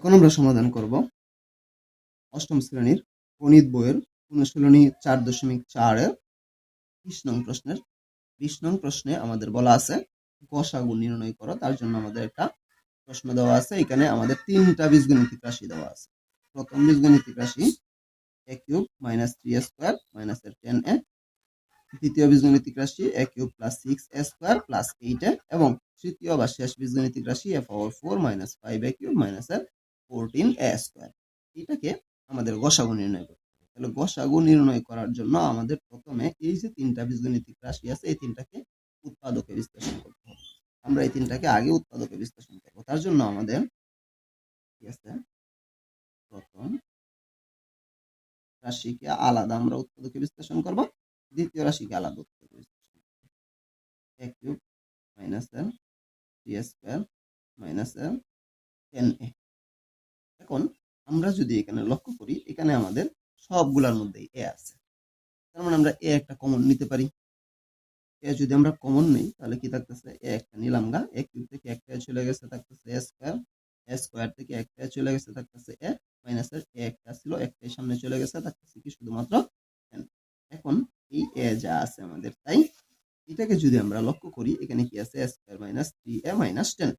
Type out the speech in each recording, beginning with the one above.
এখন আমরা সমাধান করব। অষ্টম শ্রেণির গণিত বইয়ের অনুশীলনী চার দশমিক চারের বিশ নং প্রশ্নের বিশ নং প্রশ্নে আমাদের বলা আছে গসাগু নির্ণয় করো, তার জন্য আমাদের একটা প্রশ্ন দেওয়া আছে। এখানে আমাদের তিনটা বীজগণিতিক রাশি দেওয়া আছে। প্রথম বীজগণিতিক রাশি A cube minus three square minus এর টেন এ। দ্বিতীয় বীজগণিতিক রাশি A cube plus six A square plus eight A. এবং তৃতীয় বা শেষ বীজগণিতিক রাশি A power four minus five A cube minus এর ফোরটিন এ স্কোয়ার এটাকে আমাদের গসাগু নির্ণয় করতে হবে। তাহলে গসাগু নির্ণয় করার জন্য আমাদের প্রথমে এই যে তিনটা বীজগণিতিক রাশি আছে, এই তিনটাকে উৎপাদকে বিশ্লেষণ করতে হবে। আমরা এই তিনটাকে আগে উৎপাদকে বিশ্লেষণ করব। তার জন্য আমাদের কি আছে? প্রথম রাশিকে আলাদা আমরা উৎপাদকে বিশ্লেষণ করব, দ্বিতীয় রাশিকে আলাদা উৎপাদকে বিশ্লেষণ করব। A cube minus L three square minus L ten A এখন আমরা যদি এখানে লক্ষ্য করি, এখানে আমাদের সবগুলোর মধ্যেই এ আছে। তার মানে আমরা এ একটা কমন নিতে পারি। এ যদি আমরা কমন নেই, তাহলে কি থাকতেছে? এ একটা নিলাম গা। এ কিউব থেকে একটা চলে গেছে, থাকতেছে এ স্কোয়ার এ স্কোয়ার থেকে একটা চলে গেছে, থাকতেছে এ মাইনাসের এ একটা ছিল একটাই সামনে চলে গেছে, থাকতেছে কি শুধুমাত্র এখন এই এ যা আছে আমাদের, তাই এটাকে যদি আমরা লক্ষ্য করি, এখানে কি আছে? A square minus three A minus ten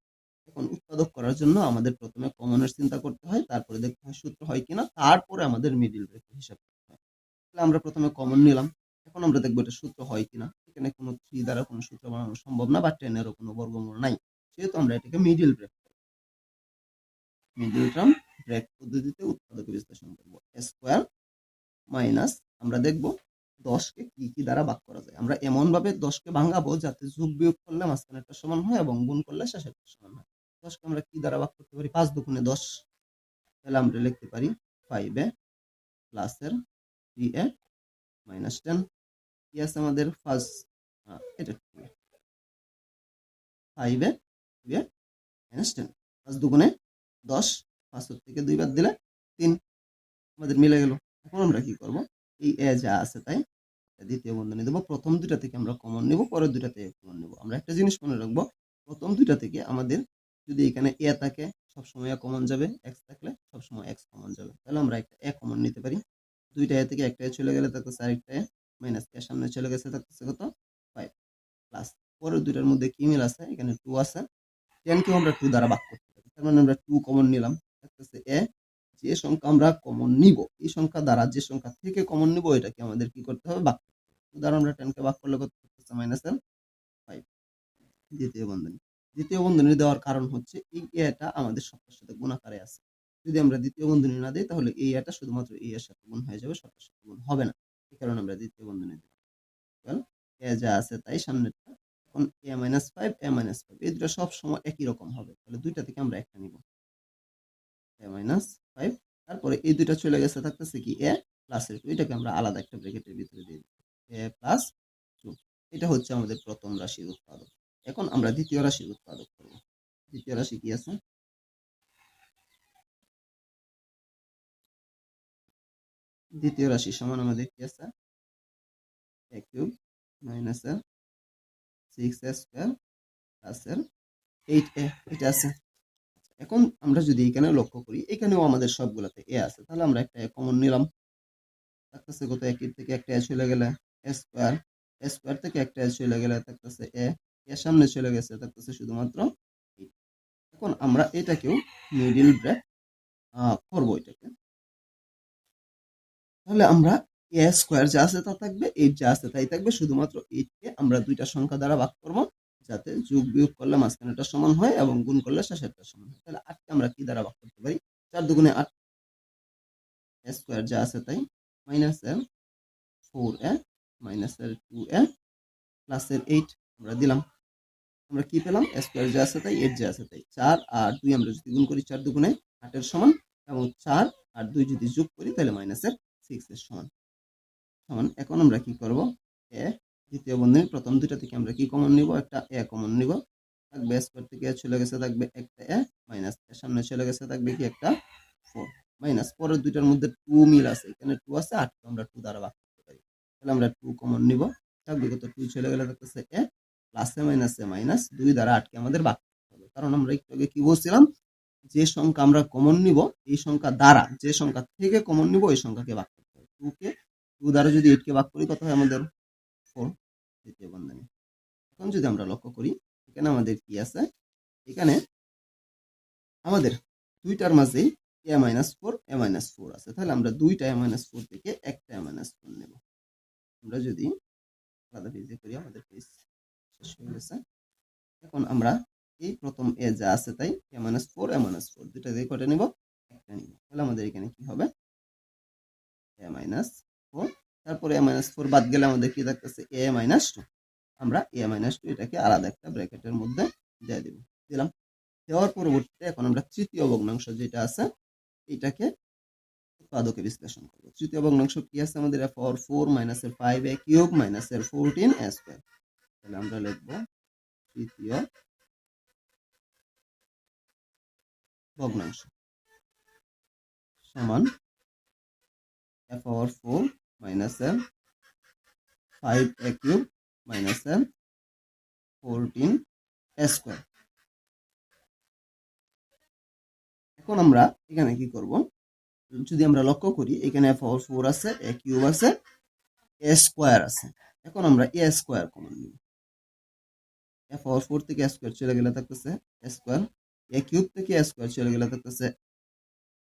এখন উৎপাদক করার জন্য আমাদের প্রথমে কমনের চিন্তা করতে হয়, তারপরে দেখতে হয় সূত্র হয় কিনা, তারপরে আমাদের মিডিল ব্রেকেট হিসাব করতে হয়। তাহলে আমরা প্রথমে কমন নিলাম, এখন আমরা দেখব এটা সূত্র হয় কিনা। এখানে কোনো থ্রি দ্বারা কোনো সূত্র বানানো সম্ভব না বা টেনেরও কোনো বর্গমূল নাই, সেহেতু আমরা এটাকে middle break middle term break পদ্ধতিতে উৎপাদক বিশ্লেষণ করব। স্কোয়ার মাইনাস আমরা দেখব দশকে কি কি দ্বারা ভাগ করা যায়। আমরা এমন ভাবে দশকে ভাঙাবো যাতে যোগ বিয়োগ করলে মাঝখানে একটা সমান হয় এবং গুণ করলে শেষে একটা সমান হয়। দশকে আমরা কি দ্বারা ভাগ করতে পারি? পাঁচ দুগুণে দশ। তাহলে আমরা লিখতে পারি ফাইভ এ প্লাসের থ্রি এ মাইনাস টেন কি আছে আমাদের? ফার্স্ট এটা five A three A minus ten পাঁচ দুগুণে দশ। পাঁচের থেকে দুইবার দিলে তিন। আমাদের মিলে গেল। এখন আমরা কি করব? এই এ যা আছে তাই দ্বিতীয় বন্ধনী দেবো। প্রথম দুইটা থেকে আমরা কমন নেব, পরের দুইটা থেকে কমন নেব। আমরা একটা জিনিস মনে রাখব, প্রথম দুইটা থেকে আমাদের যদি এখানে এ থাকে, সবসময় এ কমন যাবে এক্স থাকলে সবসময় এক্স কমন যাবে। তাহলে আমরা একটা এ কমন নিতে পারি। দুইটা এ থেকে একটা এ চলে গেলে থাকতেছে আরেকটা এ মাইনাস এর সামনে চলে গেছে থাকতেছে কত? ফাইভ প্লাস পরের দুইটার মধ্যে কি মিল আছে? এখানে টু আছে। টেনকেও আমরা টু দ্বারা ভাগ করতে পারি। তার মানে আমরা টু কমন নিলাম। থাকতেছে এ, যে সংখ্যা আমরা কমন নিব, এই সংখ্যা দ্বারা যে সংখ্যা থেকে কমন নিব, এটাকে আমাদের কি করতে হবে? ভাগ করতে হবে। উদাহরণ আমরা টেনকে ভাগ করলে কত মাইনাস এল ফাইভ দ্বিতীয় বন্ধনী। দ্বিতীয় বন্ধনী দেওয়ার কারণ হচ্ছে এই এটা আমাদের সবটার সাথে গুণাকারে আছে। যদি আমরা দ্বিতীয় বন্ধনী না দিই, তাহলে এই এটা শুধুমাত্র এই এর সাথে গুণ হয়ে যাবে, সবটার সাথে গুণ হবে না। এই কারণে আমরা দ্বিতীয় বন্ধনী দিই এ যা আছে তাই সামনেরটা, এখন A minus five A minus five এই দুটো সব সময় একই রকম হবে। তাহলে দুইটা থেকে আমরা একটা নিব। এ মাইনাস ফাইভ তারপরে এই দুইটা চলে গেছে থাকতেছে কি এ প্লাস এর টু এটাকে আমরা আলাদা একটা ব্র্যাকেটের ভিতরে দিয়ে দিই। এ প্লাস টু এটা হচ্ছে আমাদের প্রথম রাশির উৎপাদক। এখন আমরা দ্বিতীয় রাশির উৎপাদক করব। দ্বিতীয় রাশি কি আছে? দ্বিতীয় রাশি সমান আমাদের কি আছে? এ কিউব মাইনাস এর সিক্স এ স্কোয়ার প্লাস এর এইট এ এটা আছে। এখন আমরা যদি এখানে লক্ষ্য করি, এখানেও আমাদের সবগুলোতে এ আছে। তাহলে আমরা একটা কমন নিলাম। থাকতেছে কত? একের থেকে একটা এ চলে গেলে এ স্কোয়ার এ স্কোয়ার থেকে একটা এ চলে গেলে থাকতেছে এ এর সামনে চলে গেছে থাকতেছে শুধুমাত্র এখন আমরা এটাকেও মিডিল ব্রেক করব এটাকে। তাহলে আমরা এ স্কোয়ার যা আছে তা থাকবে এইট যা আছে তাই থাকবে, শুধুমাত্র এইটকে আমরা দুইটা সংখ্যা দ্বারা ভাগ করব, যাতে যোগ বিয়োগ করলে মাঝখানেটা সমান হয় এবং গুণ করলে শেষেরটা সমান হয়। তাহলে আটকে আমরা কি দ্বারা ভাগ করতে পারি? চার দুগুণে আট। এ স্কোয়ার যা আছে তাই মাইনাস এর ফোর এ মাইনাস এর টু এ প্লাস এর এইট আমরা দিলাম। আমরা কি পেলাম? স্কোয়ার যা আছে তাই এইট যা আছে তাই। চার আর দুই আমরা যদি গুণ করি, চার দুগুণে আটের সমান এবং চার আর দুই যদি যোগ করি, তাহলে মাইনাসের সিক্স এর সমান। সমান, এখন আমরা কি করব? এ, দ্বিতীয় বন্ধনীর প্রথম দুইটা থেকে আমরা কি কমন নিব? একটা এ কমন নিব। থাকবে স্কোয়ার থেকে চলে গেছে, থাকবে একটা এ মাইনাস এর সামনে চলে গেছে, থাকবে কি? একটা ফোর মাইনাস পরের দুইটার মধ্যে টু মিল আছে। এখানে টু আছে, আটকে আমরা টু দ্বারা ভাগ করতে পারি। তাহলে আমরা টু কমন নিব। থাকবে কত? টু চলে গেলে থাকতেছে এ প্লাসে, মাইনাসে, মাইনাস দুই দ্বারা আটকে আমাদের করতে হবে। কারণ আমরা একটু আগে কি বলছিলাম, যে সংখ্যা আমরা কমন নিব, এই সংখ্যা দ্বারা, যে সংখ্যা থেকে কমন নিব, ওই সংখ্যাকে ভাগ করতে হবে। টু কে টু দ্বারা যদি এইট কে ভাগ করি, কত হয় আমাদের? ফোর দ্বিতীয় বন্ধনী। এখন যদি আমরা লক্ষ্য করি, এখানে আমাদের কি আছে? এখানে আমাদের দুইটার মাঝেই A minus four A minus four আছে। তাহলে আমরা দুইটা এ মাইনাস ফোর থেকে একটা এ মাইনাস ফোর নেব। আমরা যদি আলাদা পেজে করি, আমাদের পেজ শেষ হয়ে গেছে এখন আমরা এই প্রথম এ যা আছে তাই A minus four A minus four দুইটা দিয়ে কটা নিব, একটা নিব। তাহলে আমাদের এখানে কি হবে? এ মাইনাস ফোর তারপরে এ মাইনাস ফোর বাদ গেলে আমাদের কি থাকতেছে? এ মাইনাস টু আমরা এ মাইনাস টু এটাকে আলাদা একটা ব্র্যাকেটের মধ্যে দিয়ে দিব। দিলাম। দেওয়ার পরবর্তীতে এখন আমরা তৃতীয় ভগ্নাংশ যেটা আছে, এটাকে উৎপাদকে বিশ্লেষণ করব। তৃতীয় ভগ্নাংশ কি আছে আমাদের? এফ ফোর মাইনাস এর ফাইভ এ কিউব মাইনাস এর ফোরটিন এ স্কোয়ার তাহলে আমরা লিখব তৃতীয় ভগ্নাংশ সমান এফ পাওয়ার ফোর মাইনাস এর ফাইভ এ কিউব মাইনাস এর ফোরটিন স্কোয়ার। এখন আমরা এখানে কি করব? যদি আমরা লক্ষ্য করি, এখানে এফ পাওয়ার ফোর আছে, এ কিউব আছে, এ স্কোয়ার আছে। এখন আমরা এ স্কোয়ার কমন নিব। এ পাওয়ার ফোর থেকে স্কোয়ার চলে গেলে থাকতেছে স্কোয়ার, এ কিউব থেকে স্কোয়ার চলে গেলে থাকতেছে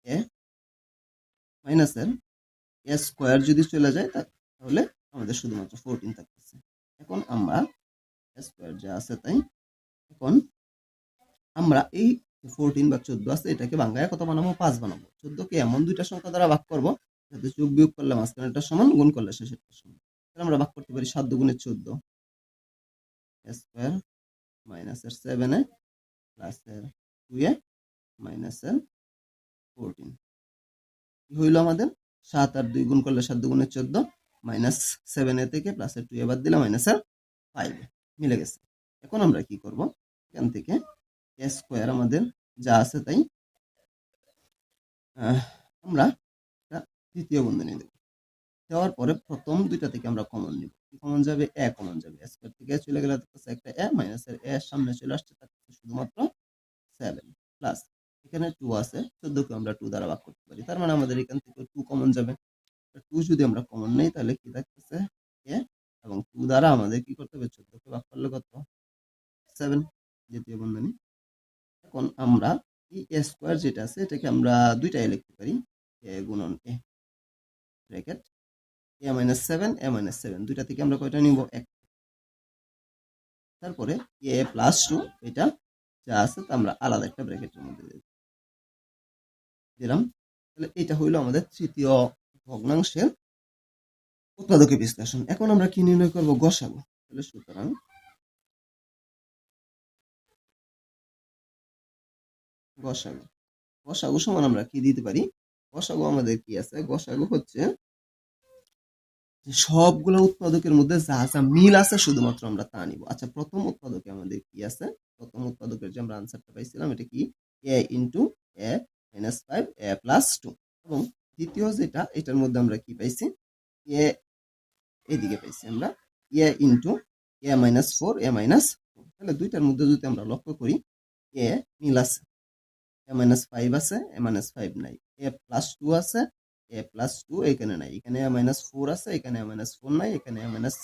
এ মাইনাসের এ স্কোয়ার যদি চলে যায় তাহলে আমাদের শুধুমাত্র ফোরটিন থাকতেছে। এখন আমরা স্কোয়ার যা আছে তাই এখন আমরা এই ফোরটিন বা চোদ্দ আছে এটাকে বাংলায় কত বানাবো? পাঁচ বানাবো। চোদ্দকে এমন দুইটা সংখ্যা দ্বারা ভাগ করব যাতে যোগ বিয়োগ করলে মাঝখানেটা সমান, গুণ করলে শেষেরটা সমান। আমরা ভাগ করতে পারি সাত দুগুণের চোদ্দ। স্কোয়ার মাইনাসের সেভেন প্লাসের টু এ মাইনাসের ফোরটিন কি হইল আমাদের? সাত আর দুই গুণ করলে সাত দুগুণের চোদ্দ মাইনাস সেভেন এ থেকে প্লাসের টু এ বাদ দিলাম মাইনাসের ফাইভ মিলে গেছে। এখন আমরা কি করব? এখান থেকে এ স্কোয়ার আমাদের যা আছে তাই আমরা তৃতীয় বন্ধনী দেব। দেওয়ার পরে প্রথম দুইটা থেকে আমরা কমন নিব। কমন যাবে? এ কমন যাবে। স্কোয়ার থেকে চলে গেলে একটা এ মাইনাসের এ সামনে চলে আসছে থাকতেছে শুধুমাত্র সেভেন প্লাস এখানে টু আছে চোদ্দকে আমরা টু দ্বারা ভাগ করতে পারি। তার মানে আমাদের এখান থেকে টু কমন যাবে। টু যদি আমরা কমন নেই, তাহলে কি থাকতেছে? এ এবং টু দ্বারা আমাদের কি করতে হবে? চোদ্দকে ভাগ করলে কত? সেভেন দ্বিতীয় বন্ধনী। এখন আমরা এই এ স্কোয়ার যেটা আছে, এটাকে আমরা দুইটাই লিখতে পারি। এ গুণন A. Bracket A minus seven A minus seven দুইটা থেকে আমরা কয়টা নিব? এক। তারপরে এ প্লাস টু এটা যা আছে তা আমরা আলাদা একটা ব্র্যাকেটের মধ্যে দিলাম। তাহলে এটা হইল আমাদের তৃতীয় ভগ্নাংশের উৎপাদকে বিশ্লেষণ। এখন আমরা কি নির্ণয় করব? গসাগু। তাহলে সুতরাং গসাগু। গসাগু সমান আমরা কি দিতে পারি? গসাগু আমাদের কি আছে? গসাগু হচ্ছে সবগুলো উৎপাদকের মধ্যে যা যা মিল আছে শুধুমাত্র আমরা তা নিব। আচ্ছা প্রথম উৎপাদকে আমাদের কি আছে? প্রথম উৎপাদকের যে আমরা আনসারটা পাইছিলাম, এটা কি? A into A minus five A plus two এবং দ্বিতীয় যেটা, এটার মধ্যে আমরা কি পাইছি? এ এদিকে পাইছি আমরা। A into A minus four A minus তাহলে দুইটার মধ্যে যদি আমরা লক্ষ্য করি এ মিল আছে। এ মাইনাস ফাইভ আছে এ মাইনাস ফাইভ নাই। এ প্লাস টু আছে এ প্লাস টু এখানে নাই। এখানে মাইনাস ফোর আছে, এখানে মাইনাস ফোর নাই, এখানে মাইনাস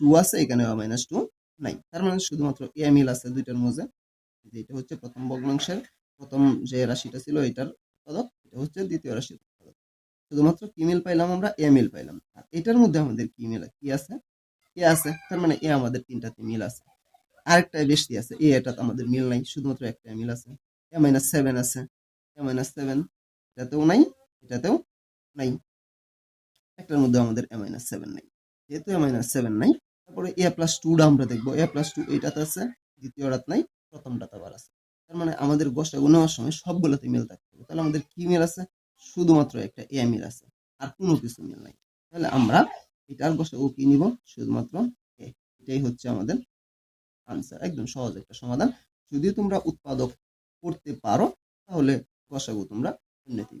টু আছে, এখানে মাইনাস টু নাই। তার মানে শুধুমাত্র এ মিল আছে দুইটার মধ্যে। যেটা হচ্ছে প্রথম ভগ্নাংশের, প্রথম যে রাশিটা ছিল এটার উৎপাদক, এটা হচ্ছে দ্বিতীয় রাশির উৎপাদক। শুধুমাত্র কি মিল পাইলাম আমরা? এ মিল পাইলাম। আর এটার মধ্যে আমাদের কি মিল, কি আছে? এ আছে, তার মানে এ আমাদের তিনটাতে মিল আছে। আরেকটা বেশি আছে? এ এটা আমাদের মিল নাই, শুধুমাত্র একটা মিল আছে। এ মাইনাস সেভেন আছে। এ মাইনাস সেভেন এটাতেও নাই, এটাতেও নাই। একটার মধ্যে আমাদের এ মাইনাস সেভেন নাই। যেহেতু এ মাইনাস সেভেন নাই, তারপরে এ প্লাস টুটা আমরা দেখব। এ প্লাস টু এইটাতে আছে, দ্বিতীয়টাতে নাই প্রথম প্রথমটাতে আবার আছে। তার মানে আমাদের গোষ্ঠটা নেওয়ার সময় সবগুলোতে মিল থাকতে হবে। তাহলে আমাদের কি মিল আছে? শুধুমাত্র একটা এ মিল আছে, আর কোনো কিছু মিল নাই। তাহলে আমরা এটার গোষ্ঠটা কি নিব? শুধুমাত্র এ এটাই হচ্ছে আমাদের আনসার একদম সহজ একটা সমাধান। যদি তোমরা উৎপাদক করতে পারো, তাহলে গসাগু তোমরা এমনিতেই